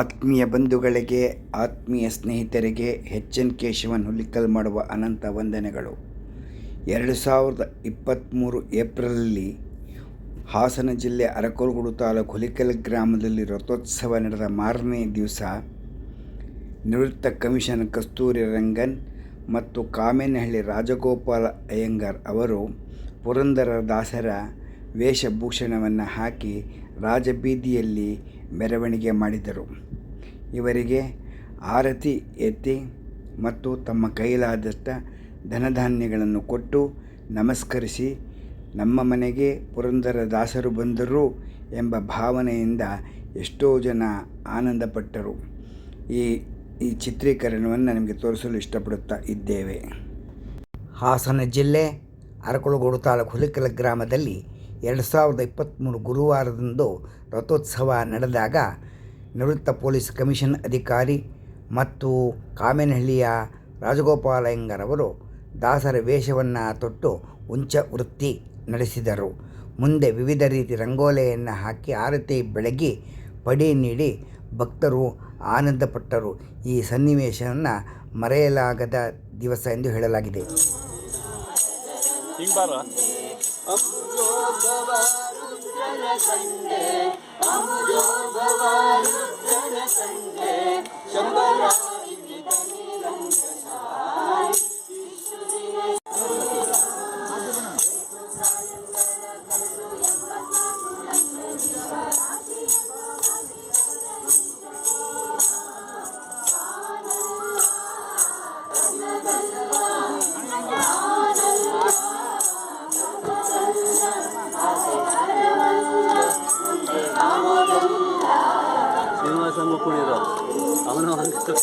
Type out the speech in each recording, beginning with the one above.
ಆತ್ಮೀಯ ಬಂಧುಗಳಿಗೆ, ಆತ್ಮೀಯ ಸ್ನೇಹಿತರಿಗೆ ಎಚ್ ಎನ್ ಕೇಶವನ್ ಹುಲಿಕಲ್ ಮಾಡುವ ಅನಂತ ವಂದನೆಗಳು. ಎರಡು ಸಾವಿರದ ಇಪ್ಪತ್ತ್ಮೂರು ಏಪ್ರಿಲಲ್ಲಿ ಹಾಸನ ಜಿಲ್ಲೆ ಅರಕಲಗೂಡು ತಾಲೂಕು ಹುಲಿಕಲ್ ಗ್ರಾಮದಲ್ಲಿ ರಥೋತ್ಸವ ನಡೆದ ಮಾರನೇ ದಿವಸ ನಿವೃತ್ತ ಕಮಿಷನರ್ ಕಸ್ತೂರಿ ರಂಗನ್ ಮತ್ತು ಕಾಮೇನಹಳ್ಳಿ ರಾಜಗೋಪಾಲ ಅಯ್ಯಂಗಾರ್ ಅವರು ಪುರಂದರ ದಾಸರ ವೇಷಭೂಷಣವನ್ನು ಹಾಕಿ ರಾಜಬೀದಿಯಲ್ಲಿ ಮೆರವಣಿಗೆ ಮಾಡಿದರು. ಇವರಿಗೆ ಆರತಿ ಎತ್ತಿ ಮತ್ತು ತಮ್ಮ ಕೈಲಾದಷ್ಟ ಧನಧಾನ್ಯಗಳನ್ನು ಕೊಟ್ಟು ನಮಸ್ಕರಿಸಿ, ನಮ್ಮ ಮನೆಗೆ ಪುರಂದರ ದಾಸರು ಬಂದರು ಎಂಬ ಭಾವನೆಯಿಂದ ಎಷ್ಟೋ ಜನ ಆನಂದಪಟ್ಟರು. ಈ ಈ ಚಿತ್ರೀಕರಣವನ್ನು ನಿಮಗೆ ತೋರಿಸಲು ಇಷ್ಟಪಡುತ್ತಾ ಇದ್ದೇವೆ. ಹಾಸನ ಜಿಲ್ಲೆ ಅರಕಲಗೂಡು ತಾಲೂಕು ಹುಲಿಕಲ ಗ್ರಾಮದಲ್ಲಿ ಎರಡು ಸಾವಿರದ ಇಪ್ಪತ್ತ್ಮೂರು ಗುರುವಾರದಂದು ರಥೋತ್ಸವ ನಡೆದಾಗ ನಿವೃತ್ತ ಪೊಲೀಸ್ ಕಮಿಷನ್ ಅಧಿಕಾರಿ ಮತ್ತು ಕಾಮೇನಹಳ್ಳಿಯ ರಾಜಗೋಪಾಲಯ್ಯಂಗರವರು ದಾಸರ ವೇಷವನ್ನು ತೊಟ್ಟು ಉಂಚ ವೃತ್ತಿ ನಡೆಸಿದರು. ಮುಂದೆ ವಿವಿಧ ರೀತಿ ರಂಗೋಲೆಯನ್ನು ಹಾಕಿ ಆರತಿ ಬೆಳಗಿ ಪಡಿ ನೀಡಿ ಭಕ್ತರು ಆನಂದಪಟ್ಟರು. ಈ ಸನ್ನಿವೇಶವನ್ನು ಮರೆಯಲಾಗದ ದಿವಸ ಎಂದು ಹೇಳಲಾಗಿದೆ. Amujo Bhavaru Jana Sange, Amujo Bhavaru Jana Sange, Shambhu Jana 못 보내서 아무나 하는 거야.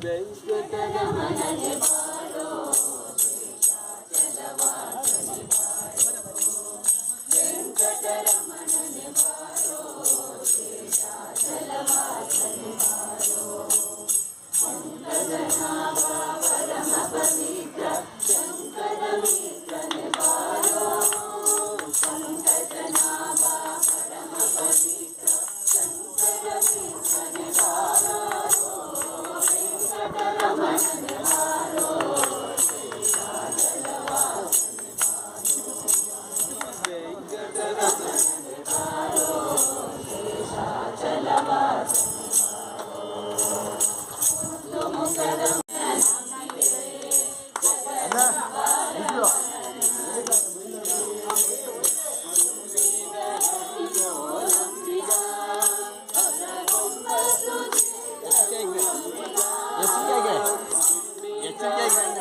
맹 Yeah, yeah, yeah.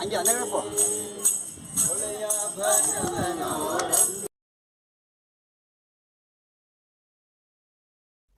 அஞ்சு அந்த போ